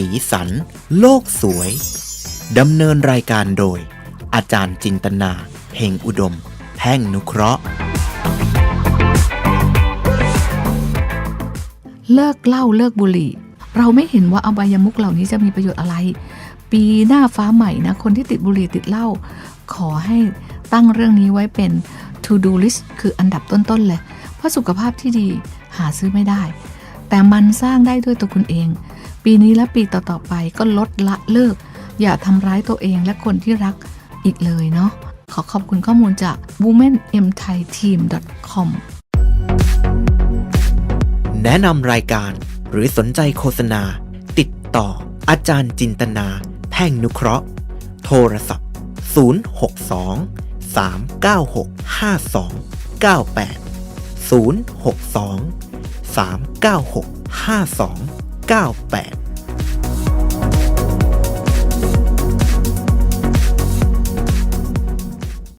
สีสัน โลกสวย ดำเนินรายการโดย อาจารย์จินตนาเฮงอุดม แพ่งนุเคราะห์ เลิกเหล้าเลิกบุหรี่ เราไม่เห็นว่าอบายมุกเหล่านี้จะมีประโยชน์อะไร ปีหน้าฟ้าใหม่นะ คนที่ติดบุหรี่ติดเหล้าขอให้ตั้งเรื่องนี้ไว้เป็น to do list คืออันดับต้นๆเลย เพราะสุขภาพที่ดีหาซื้อไม่ได้ แต่มันสร้างได้ด้วยตัวคุณเอง ปีนี้และปีต่อๆไปก็ลดละเลิก อย่าทำร้ายตัวเองและคนที่รักอีกเลยเนาะขอขอบคุณข้อมูลจาก womenmthaiteam.com แนะนำรายการหรือสนใจโฆษณา ติดต่ออาจารย์จินตนา แพ่งนุเคราะห์ โทรศัพท์ 062 396 5298 062 396 5298